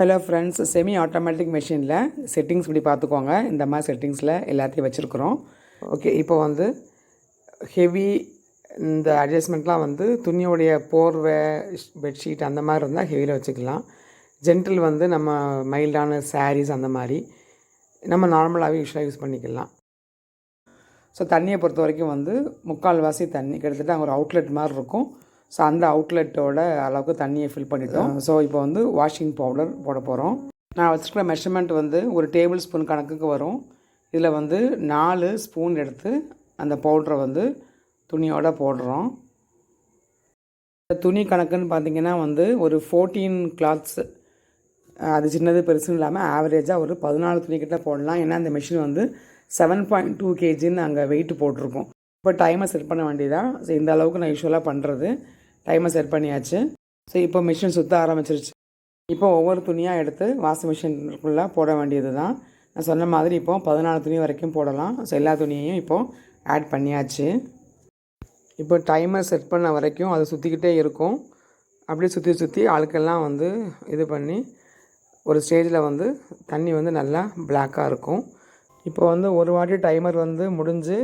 Hello friends semi automatic மெஷினில் settings இப்படி பார்த்துக்கோங்க. இந்த மாதிரி செட்டிங்ஸில் எல்லாத்தையும் வச்சுருக்குறோம். ஓகே இப்போ வந்து ஹெவி இந்த அட்ஜஸ்ட்மெண்ட்லாம் வந்து துணியோடைய போர்வை பெட்ஷீட் அந்த மாதிரி இருந்தால் ஹெவியில் வச்சுக்கலாம். ஜென்டில் வந்து நம்ம மைல்டான சாரீஸ் அந்த மாதிரி நம்ம நார்மலாகவே யூஸ்வலாக யூஸ் பண்ணிக்கலாம். ஸோ தண்ணியை பொறுத்த வரைக்கும் வந்து முக்கால்வாசி தண்ணி கிட்டத்தட்ட அங்கே ஒரு அவுட்லெட் மாதிரி இருக்கும். ஸோ அந்த அவுட்லெட்டோட அளவுக்கு தண்ணியை ஃபில் பண்ணிட்டோம். ஸோ இப்போ வந்து வாஷிங் பவுடர் போட போகிறோம் நான் வச்சுருக்கிற மெஷர்மெண்ட் வந்து ஒரு டேபிள் ஸ்பூன் கணக்குக்கு வரும். இதில் வந்து நாலு ஸ்பூன் எடுத்து அந்த பவுட்ரை வந்து துணியோட போடுறோம். இந்த துணி கணக்குன்னு பார்த்தீங்கன்னா வந்து ஒரு ஃபோர்டீன் கிளாத்ஸ் அது சின்னது பெருசுன்னு இல்லாமல் ஆவரேஜாக ஒரு பதினாலு துணி கிட்ட போடலாம். ஏன்னா அந்த மிஷின் வந்து செவன் பாயிண்ட் டூ கேஜின்னு அங்கே வெயிட் போட்டிருக்கோம். இப்போ டைமை செட் பண்ண வேண்டியதான் ஸோ இந்த அளவுக்கு நான் யூஸ்வலாக பண்ணுறது டைமை செட் பண்ணியாச்சு. ஸோ இப்போ மிஷின் சுற்ற ஆரம்பிச்சிருச்சு. இப்போ ஒவ்வொரு துணியாக எடுத்து வாஷிங் மிஷினுக்குள்ளே போட வேண்டியது தான் நான் சொன்ன மாதிரி இப்போ பதினாலு துணி வரைக்கும் போடலாம். ஸோ எல்லா துணியையும் இப்போது ஆட் பண்ணியாச்சு. இப்போ டைமர் செட் பண்ண வரைக்கும் அது சுற்றிக்கிட்டே இருக்கும். அப்படியே சுற்றி சுற்றி ஆளுக்கெல்லாம் வந்து இது பண்ணி ஒரு ஸ்டேஜில் வந்து தண்ணி வந்து நல்லா பிளாக்காக இருக்கும். இப்போ வந்து ஒரு வாட்டி டைமர் வந்து முடிஞ்சு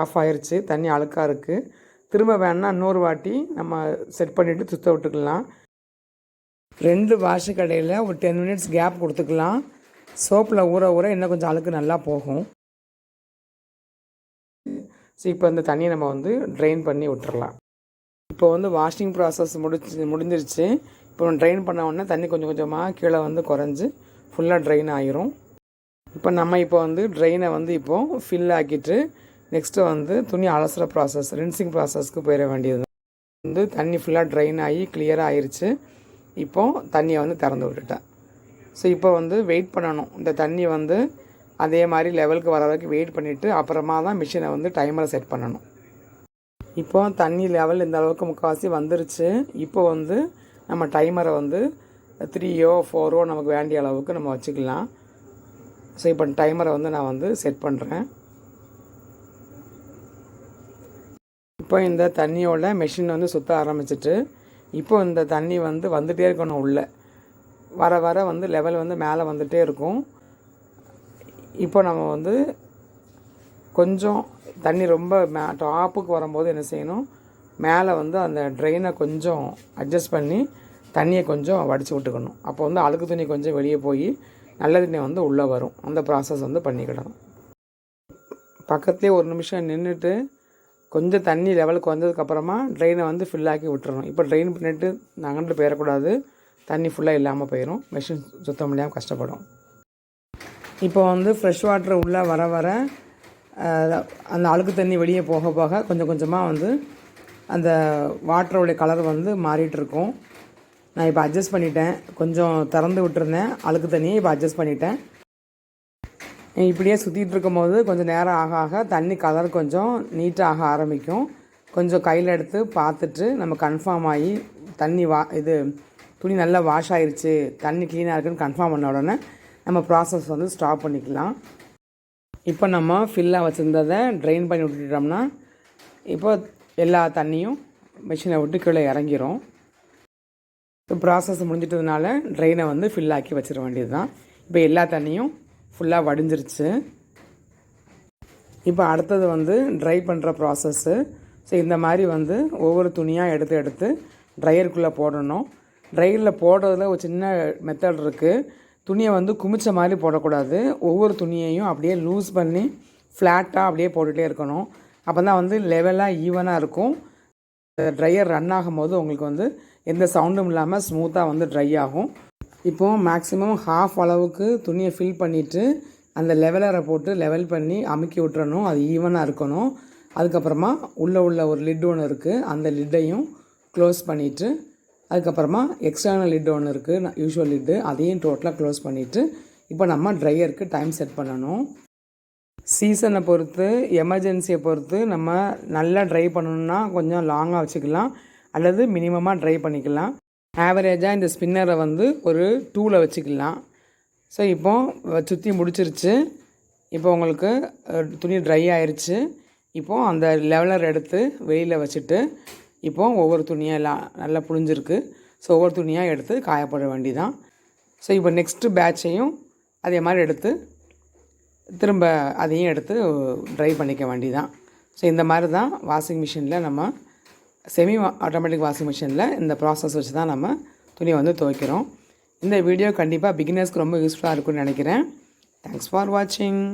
ஆஃப் ஆயிடுச்சு தண்ணி அழுக்காக இருக்குது திரும்ப வேணால் இன்னொரு வாட்டி நம்ம செட் பண்ணிவிட்டு சுற்ற விட்டுக்கலாம். ரெண்டு வாஷு கடையில் ஒரு டென் மினிட்ஸ் கேப் கொடுத்துக்கலாம். சோப்பில் ஊற ஊற இன்னும் கொஞ்சம் அழுக்கு நல்லா போகும். ஸோ இப்போ இந்த தண்ணியை நம்ம வந்து ட்ரெயின் பண்ணி விட்டுறலாம். இப்போ வந்து வாஷிங் ப்ராசஸ் முடிச்சு முடிஞ்சிருச்சு. இப்போ ட்ரெயின் பண்ண உடனே தண்ணி கொஞ்சம் கொஞ்சமாக கீழே வந்து குறைஞ்சி ஃபுல்லாக ட்ரெயின் ஆகிரும் இப்போ நம்ம இப்போ வந்து ட்ரெயினை வந்து இப்போது ஃபில் ஆக்கிட்டு நெக்ஸ்ட்டு வந்து துணி அலசுகிற ப்ராசஸ் ரின்சிங் ப்ராசஸ்க்கு போயிட வேண்டியது. வந்து தண்ணி ஃபுல்லாக ட்ரெயின் ஆகி கிளியராக ஆயிடுச்சு இப்போது தண்ணியை வந்து திறந்து விட்டுட்டேன். ஸோ இப்போ வந்து வெயிட் பண்ணணும். இந்த தண்ணி வந்து அதே மாதிரி லெவலுக்கு வர வரைக்கும் வெயிட் பண்ணிவிட்டு அப்புறமா தான் மிஷினை வந்து டைமரை செட் பண்ணணும். இப்போ தண்ணி லெவல் இந்த அளவுக்கு முக்கால்வாசி வந்துருச்சு. இப்போ வந்து நம்ம டைமரை வந்து த்ரீயோ ஃபோரோ நமக்கு வேண்டிய அளவுக்கு நம்ம வச்சுக்கலாம். ஸோ இப்போ டைமரை வந்து நான் வந்து செட் பண்ணுறேன் இப்போ இந்த தண்ணியோட மெஷின் வந்து சுற்ற ஆரம்பிச்சிட்டு இப்போ இந்த தண்ணி வந்து வந்துகிட்டே இருக்கணும் உள்ளே. வர வர வந்து லெவல் வந்து மேலே வந்துகிட்டே இருக்கும். இப்போ நம்ம வந்து கொஞ்சம் தண்ணி ரொம்ப மே டாப்புக்கு வரும்போது என்ன செய்யணும்? மேலே வந்து அந்த ட்ரெயினை கொஞ்சம் அட்ஜஸ்ட் பண்ணி தண்ணியை கொஞ்சம் வடித்து விட்டுக்கணும். அப்போ வந்து அழுக்கு துணி கொஞ்சம் வெளியே போய் நல்ல தண்ணி வந்து உள்ளே வரும். அந்த ப்ராசஸ் வந்து பண்ணிக்கிடணும். பக்கத்துலேயே ஒரு நிமிஷம் நின்றுட்டு கொஞ்சம் தண்ணி லெவலுக்கு வந்ததுக்கப்புறமா ட்ரெயினை வந்து ஃபில்லாக்கி விட்டுறணும். இப்போ ட்ரெயின் பண்ணிட்டு நகண்டு போயிடக்கூடாது தண்ணி ஃபுல்லாக இல்லாமல் போயிடும் மிஷின் சுத்தம் முடியாமல் கஷ்டப்படும். இப்போ வந்து ஃப்ரெஷ் வாட்டர் உள்ளே வர வர அந்த அழுக்கு தண்ணி வெளியே போக போக கொஞ்சம் கொஞ்சமாக வந்து அந்த வாட்டரோடைய கலர் வந்து மாறிட்டுருக்கும் நான் இப்போ அட்ஜஸ்ட் பண்ணிட்டேன். கொஞ்சம் திறந்து விட்டுருந்தேன். அழுக்கு தண்ணியை இப்போ அட்ஜஸ்ட் பண்ணிட்டேன். இப்படியே சுற்றிட்டு இருக்கும்போது கொஞ்சம் நேரம் ஆக ஆக தண்ணி கலர் கொஞ்சம் நீட்டாக ஆரம்பிக்கும். கொஞ்சம் கையில் எடுத்து பார்த்துட்டு நம்ம கன்ஃபார்ம் ஆகி தண்ணி வா இது துணி நல்லா வாஷ் ஆயிடுச்சு தண்ணி க்ளீனாக இருக்குன்னு கன்ஃபார்ம் பண்ண உடனே நம்ம ப்ராசஸ் வந்து ஸ்டாப் பண்ணிக்கலாம். இப்போ நம்ம ஃபில்லாக வச்சுருந்ததை ட்ரெயின் பண்ணி விட்டுட்டோம்னா இப்போ எல்லா தண்ணியும் மிஷினை விட்டு கீழே இறங்கிரும். இப்போ ப்ராசஸ் முடிஞ்சிட்டதுனால ட்ரெயினை வந்து ஃபில் ஆக்கி வச்சிட வேண்டியது தான் இப்போ எல்லா தண்ணியும் ஃபுல்லாக வடிஞ்சிருச்சு. இப்போ அடுத்தது வந்து ட்ரை பண்ணுற ப்ராசஸ்ஸு ஸோ இந்த மாதிரி வந்து ஒவ்வொரு துணியாக எடுத்து எடுத்து ட்ரையருக்குள்ளே போடணும். ட்ரையரில் போடுறதுல ஒரு சின்ன மெத்தட் இருக்குது துணியை வந்து குமிச்ச மாதிரி போடக்கூடாது. ஒவ்வொரு துணியையும் அப்படியே லூஸ் பண்ணி ஃப்ளாட்டாக அப்படியே போட்டுகிட்டே இருக்கணும். அப்போ தான் வந்து லெவலாக ஈவனாக இருக்கும். ட்ரையர் ரன் ஆகும்போது உங்களுக்கு வந்து எந்த சவுண்டும் இல்லாமல் ஸ்மூத்தாக வந்து ட்ரை ஆகும். இப்போது மேக்ஸிமம் ஹாஃப் அளவுக்கு துணியை ஃபில் பண்ணிவிட்டு அந்த லெவலரை போட்டு லெவல் பண்ணி அமுக்கி விட்டுறணும். அது ஈவனாக இருக்கணும். அதுக்கப்புறமா உள்ளே உள்ள ஒரு லிட் ஒன்று இருக்குது அந்த லிட்டையும் க்ளோஸ் பண்ணிவிட்டு அதுக்கப்புறமா எக்ஸ்டர்னல் லிட் ஒன்று இருக்குது யூஷுவல் லிட்டு அதையும் டோட்டலாக க்ளோஸ் பண்ணிவிட்டு இப்போ நம்ம ட்ரையருக்கு டைம் செட் பண்ணணும். சீசனை பொறுத்து எமர்ஜென்சியை பொறுத்து நம்ம நல்லா ட்ரை பண்ணணுன்னா கொஞ்சம் லாங்காக வச்சுக்கலாம். அல்லது மினிமமாக ட்ரை பண்ணிக்கலாம். ஆவரேஜாக இந்த ஸ்பின்னரை வந்து ஒரு டூவில் வச்சுக்கலாம். ஸோ இப்போ சுற்றி முடிச்சிருச்சு. இப்போ உங்களுக்கு துணி ட்ரை ஆயிடுச்சு இப்போது அந்த லெவலர் எடுத்து வெளியில் வச்சுட்டு இப்போது ஒவ்வொரு துணியாக எல்லாம் நல்லா புழிஞ்சிருக்கு. ஸோ ஒவ்வொரு துணியாக எடுத்து காயப்பட வேண்டிதான். ஸோ இப்போ நெக்ஸ்ட்டு பேட்சையும் அதே மாதிரி எடுத்து திரும்ப அதையும் எடுத்து ட்ரை பண்ணிக்க வேண்டியதான் ஸோ இந்த மாதிரி தான் வாஷிங் மிஷினில் நம்ம செமி ஆட்டோமேட்டிக் வாஷிங் மிஷினில் இந்த ப்ராசஸ் வச்சு தான் நம்ம துணியை வந்து துவைக்கிறோம். இந்த வீடியோ கண்டிப்பாக பிகினர்ஸ்க்கு ரொம்ப யூஸ்ஃபுல்லாக இருக்கும்னு நினைக்கிறேன். தேங்க்ஸ் ஃபார் வாட்சிங்